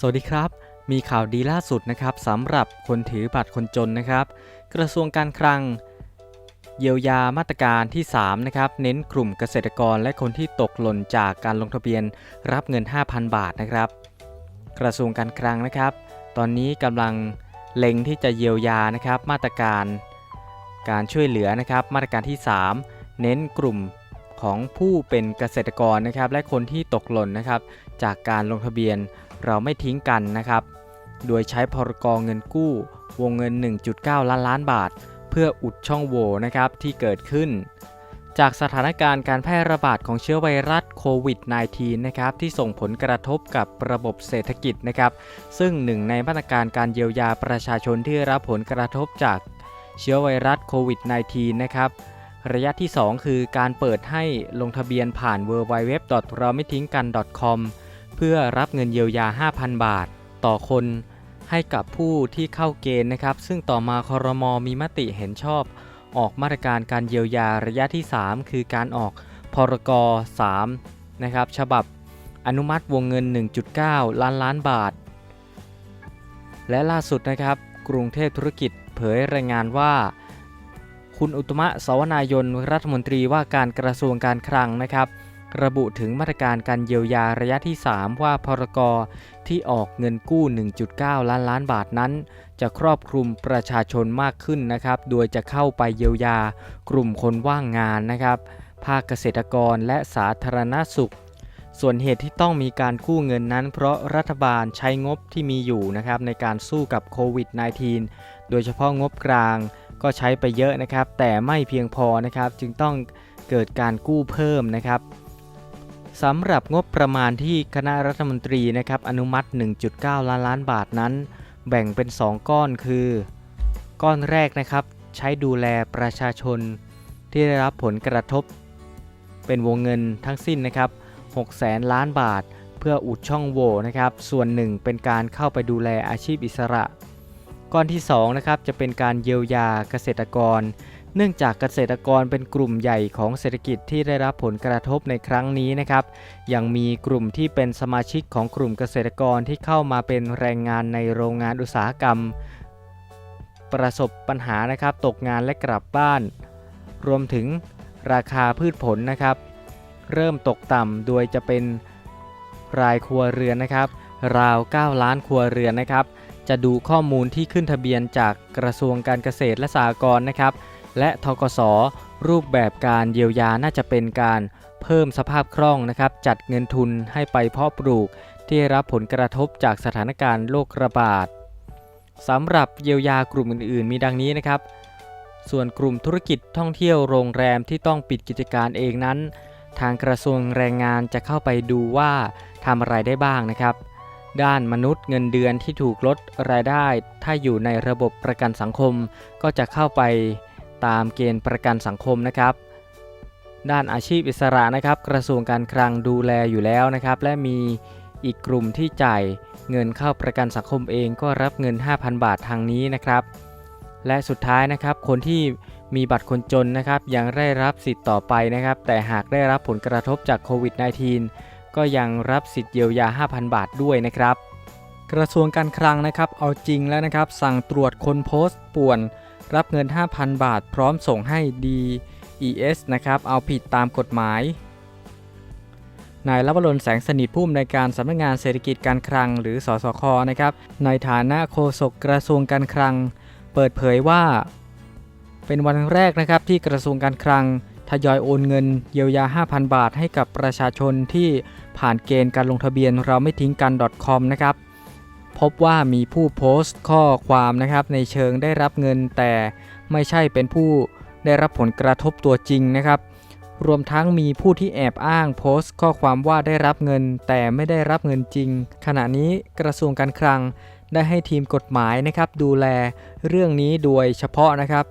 สวัสดีครับ มีข่าวดีล่าสุดนะครับสำหรับคนถือบัตรคนจนนะครับ กระทรวงการคลัง เยียวยามาตรการที่3นะครับเน้นกลุ่มเกษตรกรและคนที่ตกหล่นจากการลงทะเบียนรับเงิน 5,000 บาทนะครับ กระทรวงการคลังนะครับ ตอนนี้กำลังเล็งที่จะเยียวยานะครับมาตรการ การช่วยเหลือนะครับมาตรการที่ 3 เน้นกลุ่มของผู้เป็นเกษตรกรนะครับและคนที่ตกหล่นนะครับจากการลงทะเบียน เราไม่ทิ้งกันนะครับ โดยใช้พรกเงินกู้ วงเงิน 1.9 ล้านล้านบาท เพื่ออุดช่องโหว่นะครับที่เกิดขึ้น จากสถานการณ์การแพร่ระบาดของเชื้อไวรัสโควิด -19 นะครับที่ส่งผลกระทบกับระบบเศรษฐกิจนะครับ ซึ่งหนึ่งในมาตรการการเยียวยาประชาชนที่ได้รับผลกระทบจากเชื้อไวรัสโควิด -19 นะครับระยะที่ 2 คือการเปิดให้ลงทะเบียนผ่าน w w w เราไม่ทิ้งกัน .com เพื่อรับเงินเยียวยา 5,000 บาท ต่อคนให้กับผู้ที่เข้าเกณฑ์นะครับ ซึ่งต่อมาคอรมอมีมติเห็นชอบ ออกมาตรการการเยียวยาระยะที่ 3 คือการออกพรก3นะครับฉบับอนุมัติวงเงิน 1.9 ล้านล้านบาท และล่าสุดนะครับ กรุงเทพธุรกิจเผยรายงานว่า คุณอุตมะสวนายนรัฐมนตรีว่าการกระทรวงการคลังนะครับ ระบุถึงมาตรการการเยียวยาระยะที่ 3 ว่าพรกที่ออกเงินกู้ 1.9 ล้านล้านบาทนั้น จะครอบคลุมประชาชนมากขึ้นนะครับ โดยจะเข้าไปเยียวยากลุ่มคนว่างงานนะครับ ภาคเกษตรกรและสาธารณสุข ส่วนเหตุที่ต้องมีการกู้เงินนั้น เพราะรัฐบาลใช้งบที่มีอยู่นะครับในการสู้กับโควิด -19 โดยเฉพาะงบกลางก็ใช้ไปเยอะนะครับ แต่ไม่เพียงพอนะครับ จึงต้องเกิดการกู้เพิ่มนะครับ สำหรับงบประมาณที่คณะรัฐมนตรีนะครับอนุมัติ 1.9 ล้านล้านบาทนั้น แบ่งเป็น 2 ก้อนคือ ก้อนแรกนะครับ ใช้ดูแลประชาชนที่ได้รับผลกระทบ เป็นวงเงินทั้งสิ้นนะครับ6แสนล้านบาท เพื่ออุดช่องโหว่นะครับ ส่วนหนึ่งเป็นการเข้าไปดูแลอาชีพอิสระ ก้อนที่2นะครับจะเป็นการเยียวยาเกษตรกร เนื่องจากเกษตรกรเป็นกลุ่มใหญ่ของเศรษฐกิจที่ได้รับผลกระทบในครั้งนี้นะครับ ยังมีกลุ่มที่เป็นสมาชิกของกลุ่มเกษตรกรที่เข้ามาเป็นแรงงานในโรงงานอุตสาหกรรม ประสบปัญหานะครับ ตกงานและกลับบ้าน รวมถึงราคาพืชผลนะครับ เริ่มตกต่ำโดยจะเป็นรายครัวเรือนนะครับ ราว 9 ล้านครัวเรือนนะครับ จะดูข้อมูลที่ขึ้นทะเบียนจากกระทรวงการเกษตรและสหกรณ์นะครับ และทกสรูปแบบการเยียวยาน่าจะเป็นการเพิ่มสภาพคล่องนะครับ จัดเงินทุนให้ไปเพาะปลูก ที่รับผลกระทบจากสถานการณ์โรคระบาดสำหรับเยียวยากลุ่มอื่นๆ มีดังนี้นะครับ ส่วนกลุ่มธุรกิจท่องเที่ยวโรงแรมที่ต้องปิดกิจการเองนั้น ทางกระทรวงแรงงานจะเข้าไปดูว่าทำอะไรได้บ้างนะครับ ด้านมนุษย์เงินเดือนที่ถูกลดรายได้ ถ้าอยู่ในระบบประกันสังคม ก็จะเข้าไป ตามเกณฑ์ประกันสังคมนะครับ ด้านอาชีพอิสระนะครับ กระทรวงการคลังดูแลอยู่แล้วนะครับ และมีอีกกลุ่มที่จ่ายเงินเข้าประกันสังคมเองก็รับเงิน 5,000 บาททางนี้นะครับ และสุดท้ายนะครับคนที่มีบัตรคนจนนะครับ ยังได้รับสิทธิ์ต่อไปนะครับ แต่หากได้รับผลกระทบจากโควิด -19 ก็ยังรับสิทธิ์เยียวยา 5,000 บาทด้วยนะครับ กระทรวงการคลังนะครับ เอาจริงแล้วนะครับ สั่งตรวจคนโพสต์ป่วน รับเงิน 5,000 บาท พร้อมส่งให้ DES นะครับ เอาผิดตามกฎหมาย นายลวรนแสงสนิทผู้อำนวยการสำนักงานเศรษฐกิจการคลัง หรือสสคนะครับ ในฐานะโฆษกกระทรวงการคลัง เปิดเผยว่า เป็นวันแรกนะครับที่กระทรวงการคลังทยอยโอนเงินเยียวยา 5,000 บาทให้กับประชาชนที่ผ่านเกณฑ์การลงทะเบียนเราไม่ทิ้งกัน .com นะครับ พบว่ามีผู้โพสต์ข้อความนะครับในเชิงได้รับเงินแต่ไม่ใช่เป็นผู้ได้รับผลกระทบตัวจริงนะครับ รวมทั้งมีผู้ที่แอบอ้างโพสต์ ข้อความว่าได้รับเงินแต่ไม่ได้รับเงินจริง ขณะนี้กระทรวงการคลังได้ให้ทีมกฎหมายนะครับ ดูแลเรื่องนี้โดยเฉพาะนะครับ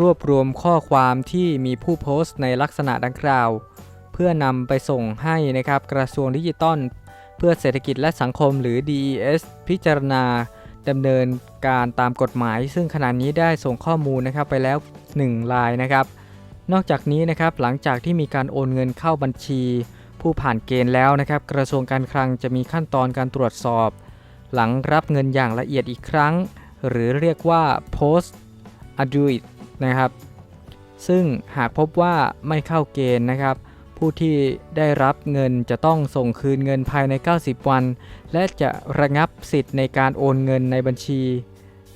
รวบรวมข้อความที่มีผู้โพสต์ในลักษณะดังกล่าว เพื่อนำไปส่งให้นะครับกระทรวงดิจิทัล เพื่อเศรษฐกิจและสังคมหรือ DES พิจารณาดำเนินการตามกฎหมาย ซึ่งขณะนี้ได้ส่งข้อมูลนะครับไปแล้ว 1 ลายนะครับ นอกจากนี้นะครับหลังจากที่มีการโอนเงินเข้าบัญชี ผู้ผ่านเกณฑ์แล้วนะครับ กระทรวงการคลังจะมีขั้นตอนการตรวจสอบ หลังรับเงินอย่างละเอียดอีกครั้ง หรือเรียกว่า post audit นะครับ ซึ่งหากพบว่าไม่เข้าเกณฑ์นะครับ ผู้ที่ได้รับเงินจะต้องส่งคืนเงินภายใน 90 วัน และจะระงับสิทธิ์ในการโอนเงินในบัญชี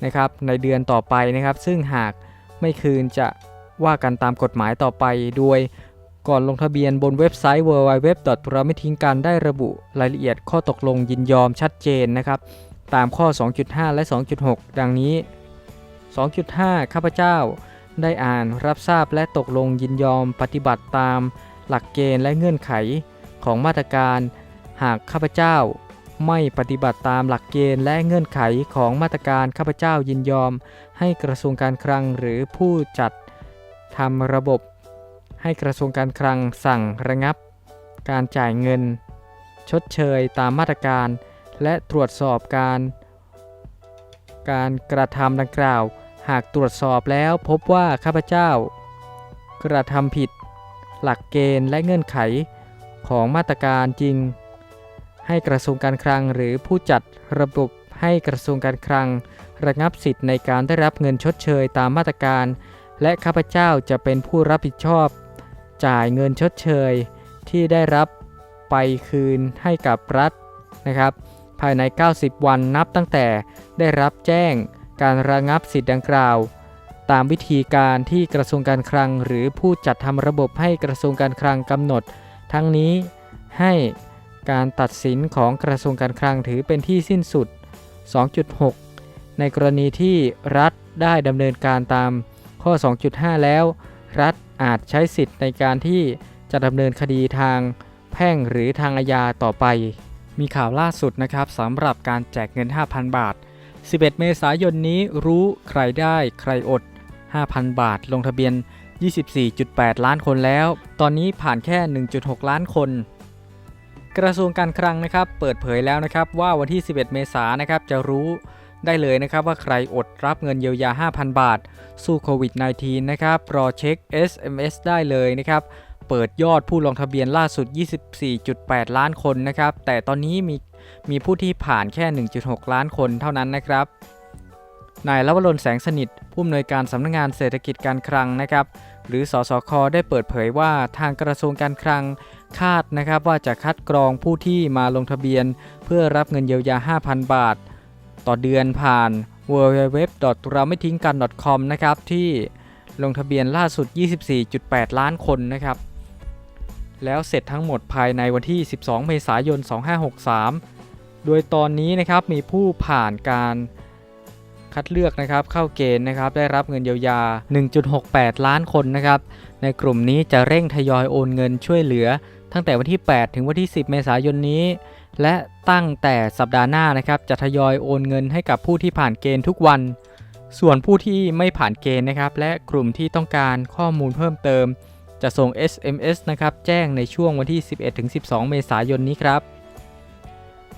นะครับในเดือนต่อไปนะครับ ซึ่งหากไม่คืนจะว่ากันตามกฎหมายต่อไป โดยก่อนลงทะเบียนบนเว็บไซต์ www เราไม่ทิ้งกันได้ระบุรายละเอียดข้อตกลงยินยอมชัดเจนนะครับ ตามข้อ 2.5 และ 2.6 ดังนี้ 2.5 ข้าพเจ้า ได้อ่านรับทราบและตกลงยินยอมปฏิบัติตาม หลักเกณฑ์และเงื่อนไขของมาตรการ หากข้าพเจ้าไม่ปฏิบัติตามหลักเกณฑ์และเงื่อนไขของมาตรการข้าพเจ้ายินยอม ให้กระทรวงการคลังหรือผู้จัดทำระบบ ให้กระทรวงการคลังสั่งระงับ การจ่ายเงิน ชดเชยตามมาตรการ และตรวจสอบการ การกระทำดังกล่าว หากตรวจสอบแล้วพบว่าข้าพเจ้า กระทำผิด หลักเกณฑ์และเงื่อนไขของมาตรการจริง ให้กระทรวงการคลังหรือผู้จัดระบบให้กระทรวงการคลัง ระงับสิทธิ์ในการได้รับเงินชดเชยตามมาตรการ และข้าพเจ้าจะเป็นผู้รับผิดชอบ จ่ายเงินชดเชยที่ได้รับไปคืนให้กับรัฐนะครับ ภายใน 90 วันนับตั้งแต่ได้รับแจ้งการระงับสิทธิ์ดังกล่าว ตามวิธีการที่กระทรวงการคลัง หรือผู้จัดทำระบบให้กระทรวงการคลังกำหนด ทั้งนี้ให้การตัดสินของกระทรวงการคลังถือเป็นที่สิ้นสุด 2.6 ในกรณีที่รัฐได้ดำเนินการตามข้อ 2.5 แล้ว รัฐอาจใช้สิทธิ์ในการที่จะดำเนินคดีทางแพ่งหรือทางอาญาต่อไป มีข่าวล่าสุดนะครับสำหรับการแจกเงิน 5,000 บาท 11 เมษายนนี้รู้ใครได้ใครอด 5,000 บาท ลงทะเบียน 24.8 ล้านคนแล้ว ตอนนี้ผ่านแค่ 1.6 ล้านคน กระทรวงการคลังนะครับ เปิดเผยแล้วนะครับว่าวันที่ 11 เมษายนนะครับจะรู้ได้เลยนะครับว่าใครอดรับเงินเยียวยา 5,000 บาท สู้โควิด -19 นะครับ รอเช็ค SMS ได้เลยนะครับ เปิดยอดผู้ลงทะเบียนล่าสุด 24.8 ล้านคนนะครับ แต่ตอนนี้มีมีผู้ที่ผ่านแค่ 1.6 ล้านคนเท่านั้นนะครับ นายลวรนแสงสนิท ผู้อำนวยการสำนักงงานเศรษฐกิจการคลังนะครับหรือสสคได้เปิดเผยว่าทางกระทรวงการคลังคาดนะครับว่าจะคัดกรองผู้ที่มาลงทะเบียน เพื่อรับเงินเยียวยา 5,000 บาท ต่อเดือนผ่าน w w w เราไม่ทิ้งกัน .com นะครับที่ลงทะเบียนล่าสุด 24.8 ล้านคนนะครับ แล้วเสร็จทั้งหมดภายในวันที่ 12 เมษายน 2563 โดยตอนนี้นะครับมีผู้ผ่านการ คัดเลือกนะครับเข้าเกณฑ์นะครับได้รับเงินเยียวยา 1.68 ล้านคนนะครับในกลุ่มนี้จะเร่งทยอยโอนเงินช่วยเหลือ ตั้งแต่วันที่ 8 ถึงวันที่ 10 เมษายนนี้ และตั้งแต่สัปดาห์หน้านะครับจะทยอยโอนเงินให้กับผู้ที่ผ่านเกณฑ์ทุกวัน ส่วนผู้ที่ไม่ผ่านเกณฑ์นะครับและกลุ่มที่ต้องการข้อมูลเพิ่มเติม จะส่ง SMS นะครับแจ้งในช่วงวันที่ 11-12 เมษายนนี้ครับ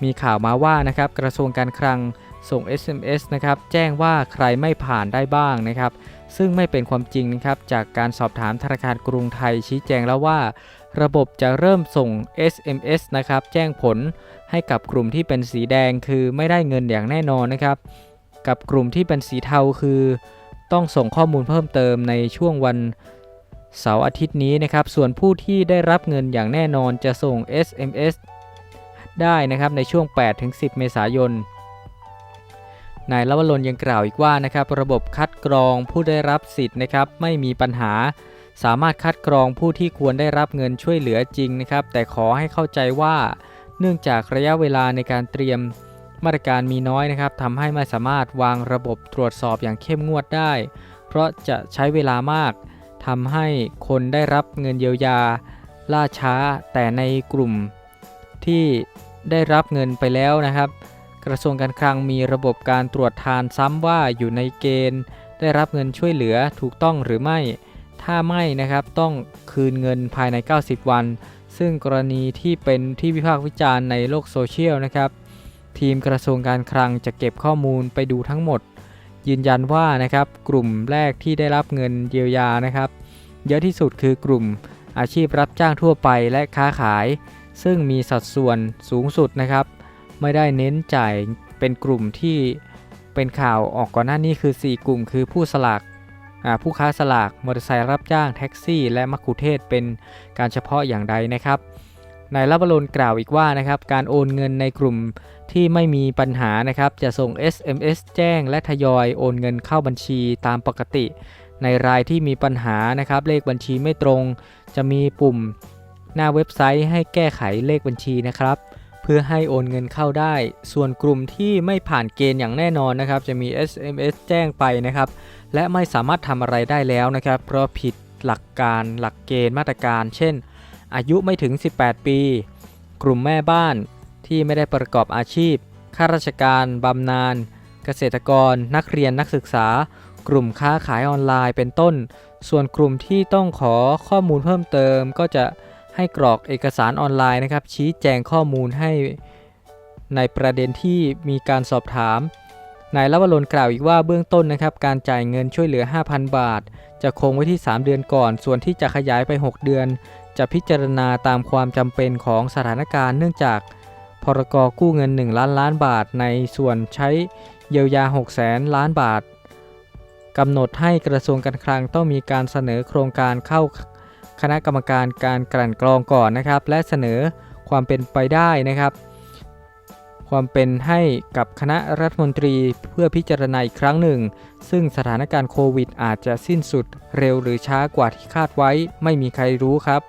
มีข่าวมาว่านะครับกระทรวงการคลัง ส่ง SMS นะครับแจ้งว่าใครไม่ผ่านได้บ้างนะครับ ซึ่งไม่เป็นความจริงนะครับจากการสอบถามธนาคารกรุงไทยชี้แจงแล้วว่า ระบบจะเริ่มส่ง SMS นะครับแจ้งผลให้กับกลุ่มที่เป็นสีแดงคือไม่ได้เงินอย่างแน่นอนนะครับ กับกลุ่มที่เป็นสีเทาคือ ต้องส่งข้อมูลเพิ่มเติมในช่วงวันเสาร์อาทิตย์นี้นะครับ ส่วนผู้ที่ได้รับเงินอย่างแน่นอนจะส่ง SMS ได้นะครับในช่วง 8-10 เมษายน นายลวรนยังกล่าวอีกว่านะครับระบบคัดกรองผู้ได้รับสิทธิ์นะครับไม่มีปัญหา สามารถคัดกรองผู้ที่ควรได้รับเงินช่วยเหลือจริงนะครับ แต่ขอให้เข้าใจว่า เนื่องจากระยะเวลาในการเตรียมมาตรการมีน้อยนะครับทำให้ไม่สามารถวางระบบตรวจสอบอย่างเข้มงวดได้ เพราะจะใช้เวลามากทำให้คนได้รับเงินเยียวยา ล่าช้าแต่ในกลุ่มที่ได้รับเงินไปแล้วนะครับ กระทรวงการคลังมีระบบการตรวจทานซ้ำว่าอยู่ในเกณฑ์ ได้รับเงินช่วยเหลือถูกต้องหรือไม่ ถ้าไม่นะครับต้องคืนเงินภายใน 90 วัน ซึ่งกรณีที่เป็นที่วิพากษ์วิจารณ์ในโลกโซเชียลนะครับ ทีมกระทรวงการคลังจะเก็บข้อมูลไปดูทั้งหมด ยืนยันว่านะครับกลุ่มแรกที่ได้รับเงินเยียวยานะครับ เยอะที่สุดคือกลุ่มอาชีพรับจ้างทั่วไปและค้าขาย ซึ่งมีสัดส่วนสูงสุดนะครับ ไม่ได้เน้นจ่ายเป็นกลุ่มที่เป็นข่าวออกก่อนหน้านี้คือ 4 กลุ่ม คือผู้สลากผู้ค้าสลากมอเตอร์ไซค์รับจ้างแท็กซี่ และมักคุเทศเป็นการเฉพาะอย่างใดนะครับนายรับบรนกล่าวอีกว่านะครับการโอนเงินในกลุ่มที่ไม่มีปัญหานะครับจะส่ง SMS แจ้งและทยอยโอนเงินเข้าบัญชีตามปกติ ในรายที่มีปัญหานะครับเลขบัญชีไม่ตรง จะมีปุ่มหน้าเว็บไซต์ให้แก้ไขเลขบัญชีนะครับ เพื่อให้โอนเงินเข้าได้ ส่วนกลุ่มที่ไม่ผ่านเกณฑ์อย่างแน่นอนนะครับ จะมี SMS แจ้งไปนะครับ และไม่สามารถทำอะไรได้แล้วนะครับ เพราะผิดหลักการหลักเกณฑ์มาตรการ เช่น อายุไม่ถึง 18 ปี กลุ่มแม่บ้านที่ไม่ได้ประกอบอาชีพ ข้าราชการบำนาญ เกษตรกร นักเรียนนักศึกษา กลุ่มค้าขายออนไลน์เป็นต้น ส่วนกลุ่มที่ต้องขอข้อมูลเพิ่มเติมก็จะ ให้กรอกเอกสารออนไลน์นะครับ ชี้แจงข้อมูลให้ในประเด็นที่มีการสอบถามนายลวรนกล่าวอีกว่าเบื้องต้นนะครับ การจ่ายเงินช่วยเหลือ 5,000 บาท จะคงไว้ที่ 3 เดือนก่อน ส่วนที่จะขยายไป 6 เดือน จะพิจารณาตามความจำเป็นของสถานการณ์เนื่องจากพรกกู้เงิน 1 ล้านล้านบาท ในส่วนใช้เยียวยา6แสนล้านบาทกำหนดให้กระทรวงการคลังต้องมีการเสนอโครงการเข้า คณะกรรมการการกลั่นกรองก่อนนะครับ และเสนอความเป็นไปได้นะครับ ความเป็นให้กับคณะรัฐมนตรีเพื่อพิจารณาอีกครั้งหนึ่ง ซึ่งสถานการณ์โควิดอาจจะสิ้นสุดเร็วหรือช้ากว่าที่คาดไว้ ไม่มีใครรู้ครับ